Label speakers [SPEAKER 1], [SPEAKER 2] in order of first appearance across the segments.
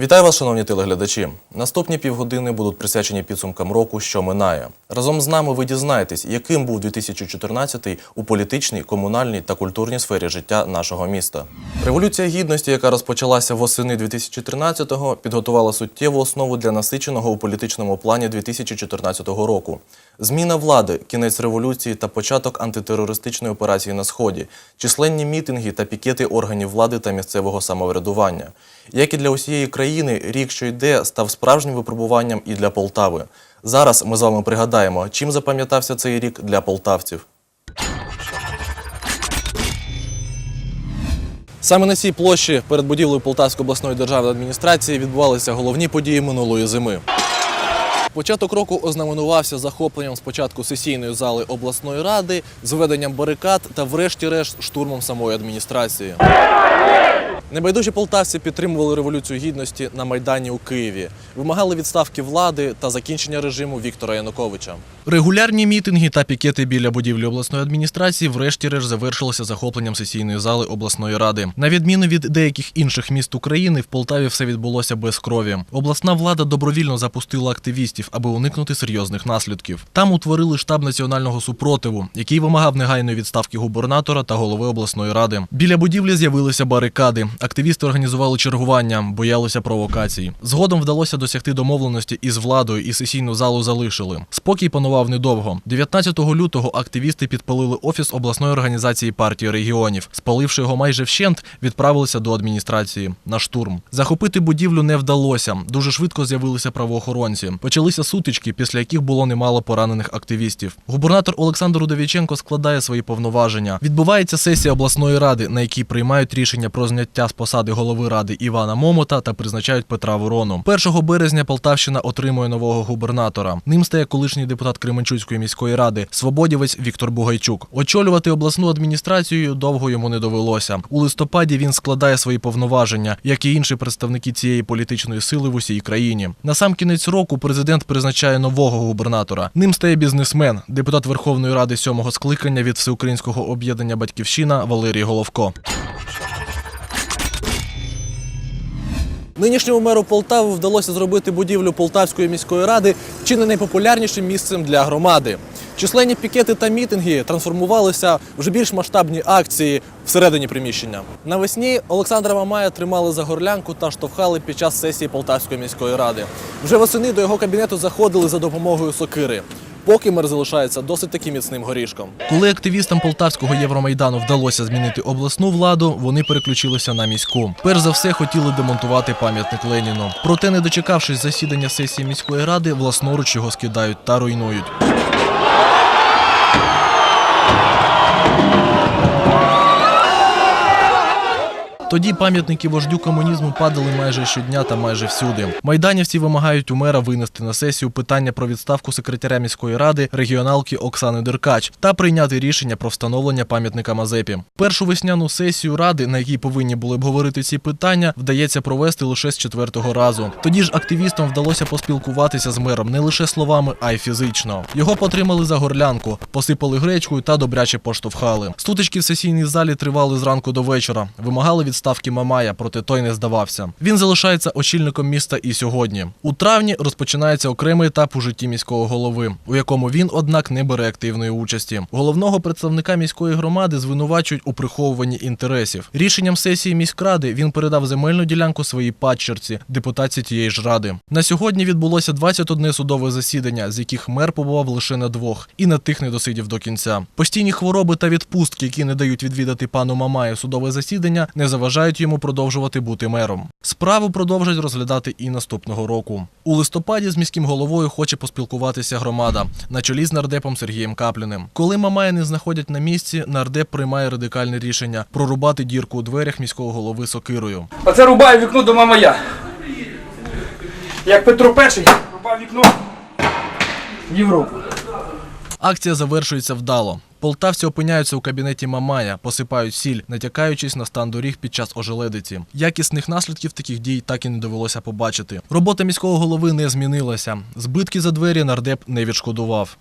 [SPEAKER 1] Вітаю вас, шановні телеглядачі. Наступні півгодини будуть присвячені підсумкам року, що минає. Разом з нами ви дізнаєтесь, яким був 2014 у політичній, комунальній та культурній сфері життя нашого міста. Революція гідності, яка розпочалася восени 2013-го, підготувала суттєву основу для насиченого у політичному плані 2014 року. Зміна влади, кінець революції та початок антитерористичної операції на сході, численні мітинги та пікети органів влади та місцевого самоврядування. Як і для усієї країни, рік, що йде, став справжнім випробуванням і для Полтави. Зараз ми з вами пригадаємо, чим запам'ятався цей рік для полтавців. Саме на цій площі перед будівлею Полтавської обласної державної адміністрації відбувалися головні події минулої зими. Початок року ознаменувався захопленням спочатку сесійної зали обласної ради, зведенням барикад та, врешті-решт, штурмом самої адміністрації. Небайдужі полтавці підтримували революцію гідності на майдані у Києві, вимагали відставки влади та закінчення режиму Віктора Януковича. Регулярні мітинги та пікети біля будівлі обласної адміністрації врешті-решт завершилися захопленням сесійної зали обласної ради. На відміну від деяких інших міст України, в Полтаві все відбулося без крові. Обласна влада добровільно запустила активістів, аби уникнути серйозних наслідків. Там утворили штаб національного супротиву, який вимагав негайної відставки губернатора та голови обласної ради. Біля будівлі з'явилися барикади. Активісти організували чергування, боялися провокацій. Згодом вдалося досягти домовленості із владою і сесійну залу залишили. Спокій панував недовго. 19 лютого активісти підпалили офіс обласної організації партії регіонів. Спаливши його майже вщент, відправилися до адміністрації на штурм. Захопити будівлю не вдалося. Дуже швидко з'явилися правоохоронці. Почалися сутички, після яких було немало поранених активістів. Губернатор Олександр Удовіченко складає свої повноваження. Відбувається сесія обласної ради, на якій приймають рішення про зняття з посади голови ради Івана Момота та призначають Петра Ворону. 1 березня Полтавщина отримує нового губернатора. Ним стає колишній депутат Кременчуцької міської ради, свободівець Віктор Бугайчук. Очолювати обласну адміністрацію довго йому не довелося. У листопаді він складає свої повноваження, як і інші представники цієї політичної сили в усій країні. На сам кінець року президент призначає нового губернатора. Ним стає бізнесмен, депутат Верховної Ради сьомого скликання від Всеукраїнського об'єднання Батьківщина Валерій Головко. Нинішньому меру Полтави вдалося зробити будівлю Полтавської міської ради чи не найпопулярнішим місцем для громади. Численні пікети та мітинги трансформувалися вже більш масштабні акції всередині приміщення. Навесні Олександра Мамая тримали за горлянку та штовхали під час сесії Полтавської міської ради. Вже восени до його кабінету заходили за допомогою сокири. Поки мер залишається досить таки міцним горішком. Коли активістам полтавського Євромайдану вдалося змінити обласну владу, вони переключилися на міську. Перш за все хотіли демонтувати пам'ятник Леніну. Проте, не дочекавшись засідання сесії міської ради, власноруч його скидають та руйнують. Тоді пам'ятники вождю комунізму падали майже щодня та майже всюди. Майданівці вимагають у мера винести на сесію питання про відставку секретаря міської ради регіоналки Оксани Деркач та прийняти рішення про встановлення пам'ятника Мазепі. Першу весняну сесію ради, на якій повинні були б говорити ці питання, вдається провести лише з четвертого разу. Тоді ж активістам вдалося поспілкуватися з мером не лише словами, а й фізично. Його потримали за горлянку, посипали гречкою та добряче поштовхали. Стутички в сесійній залі тривали зранку до вечора. Вимагали відставки Мамая, проте той не здавався. Він залишається очільником міста і сьогодні. У травні розпочинається окремий етап у житті міського голови, у якому він, однак, не бере активної участі. Головного представника міської громади звинувачують у приховуванні інтересів. Рішенням сесії міськради він передав земельну ділянку своїй падчерці, депутації тієї ж ради. На сьогодні відбулося 21 судове засідання, з яких мер побував лише на двох, і на тих не досидів до кінця. Постійні хвороби та відпустки, які не дають відвідати пану Мамаю судове засідання, не заважають йому продовжувати бути мером. Справу продовжать розглядати і наступного року. У листопаді з міським головою хоче поспілкуватися громада на чолі з нардепом Сергієм Капліним. Коли Мамая не знаходять на місці, нардеп приймає радикальне рішення прорубати дірку у дверях міського голови сокирою.
[SPEAKER 2] Оце рубаю вікно до мамая. Як Петро І рубав вікно в Європу.
[SPEAKER 1] Акція завершується вдало. Полтавці опиняються у кабінеті Мамая, посипають сіль, натякаючись на стан доріг під час ожеледиці. Якісних наслідків таких дій так і не довелося побачити. Робота міського голови не змінилася. Збитки за двері нардеп не відшкодував.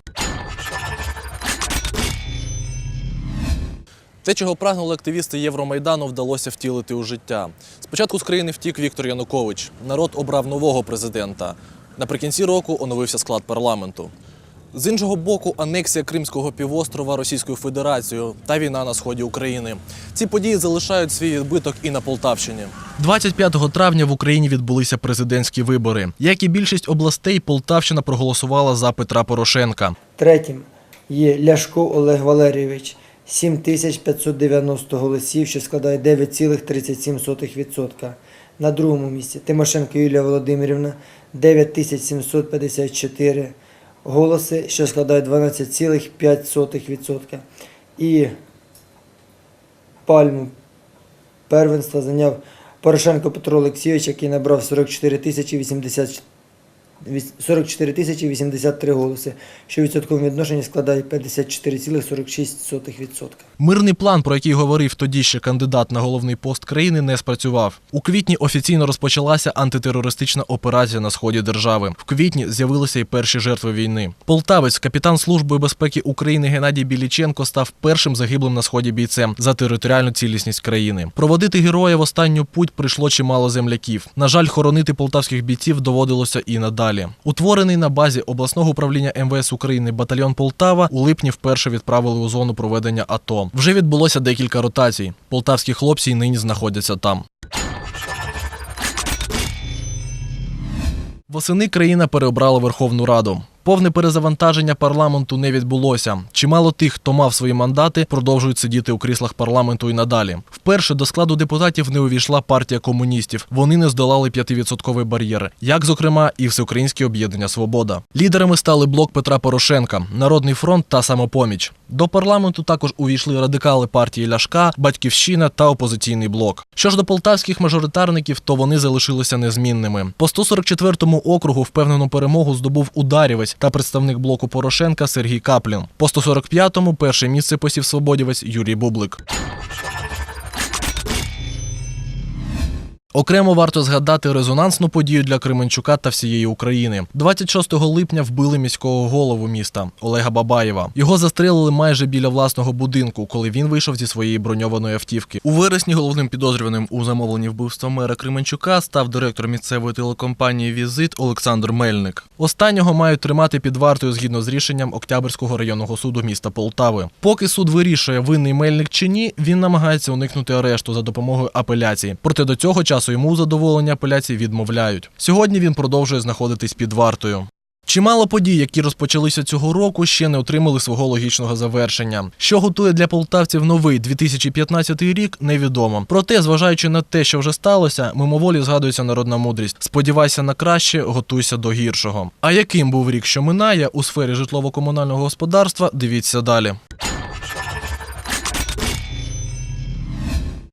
[SPEAKER 1] Те, чого прагнули активісти Євромайдану, вдалося втілити у життя. Спочатку з країни втік Віктор Янукович. Народ обрав нового президента. Наприкінці року оновився склад парламенту. З іншого боку, анексія Кримського півострова Російською Федерацією та війна на сході України. Ці події залишають свій відбиток і на Полтавщині. 25 травня в Україні відбулися президентські вибори. Як і більшість областей, Полтавщина проголосувала за Петра Порошенка.
[SPEAKER 3] Третім є Ляшко Олег Валерійович 7590 голосів, що складає 9,37%. На другому місці Тимошенко Юлія Володимирівна 9754 голоси, що складає 12,5%. І пальму первенства зайняв Порошенко Петро Олексійович, який набрав 44 тисячі 80 44 тисячі 83 голоси, що в відношенні складає 54,46%.
[SPEAKER 1] Мирний план, про який говорив тоді ще кандидат на головний пост країни, не спрацював. У квітні офіційно розпочалася антитерористична операція на сході держави. В квітні з'явилися і перші жертви війни. Полтавець, капітан Служби безпеки України Геннадій Біліченко, став першим загиблим на сході бійцем за територіальну цілісність країни. Проводити героя в останню путь прийшло чимало земляків. На жаль, хоронити полтавських бійців доводилося і надалі. Утворений на базі обласного управління МВС України батальйон Полтава у липні вперше відправили у зону проведення АТО. Вже відбулося декілька ротацій. Полтавські хлопці й нині знаходяться там. Восени країна переобрала Верховну Раду. Повне перезавантаження парламенту не відбулося. Чимало тих, хто мав свої мандати, продовжують сидіти у кріслах парламенту і надалі. Вперше до складу депутатів не увійшла партія комуністів. Вони не здолали 5% бар'єр, як зокрема і Всеукраїнське об'єднання Свобода. Лідерами стали блок Петра Порошенка, Народний фронт та самопоміч. До парламенту також увійшли радикали партії Ляшка, Батьківщина та опозиційний блок. Що ж до полтавських мажоритарників, то вони залишилися незмінними. По 144-му округу впевнену перемогу здобув ударівець та представник блоку Порошенка Сергій Каплін. По 145-му перше місце посів свободівець Юрій Бублик. Окремо варто згадати резонансну подію для Кременчука та всієї України. 26 липня вбили міського голову міста Олега Бабаєва. Його застрелили майже біля власного будинку, коли він вийшов зі своєї броньованої автівки. У вересні головним підозрюваним у замовленні вбивства мера Кременчука став директор місцевої телекомпанії Візит Олександр Мельник. Останнього мають тримати під вартою згідно з рішенням Октябрьського районного суду міста Полтави. Поки суд вирішує, винний Мельник чи ні, він намагається уникнути арешту за допомогою апеляції. Проте до цього часу йому у задоволенні апеляції відмовляють. Сьогодні він продовжує знаходитись під вартою. Чимало подій, які розпочалися цього року, ще не отримали свого логічного завершення. Що готує для полтавців новий 2015 рік, невідомо. Проте, зважаючи на те, що вже сталося, мимоволі згадується народна мудрість: сподівайся на краще, готуйся до гіршого. А яким був рік, що минає у сфері житлово-комунального господарства? Дивіться далі.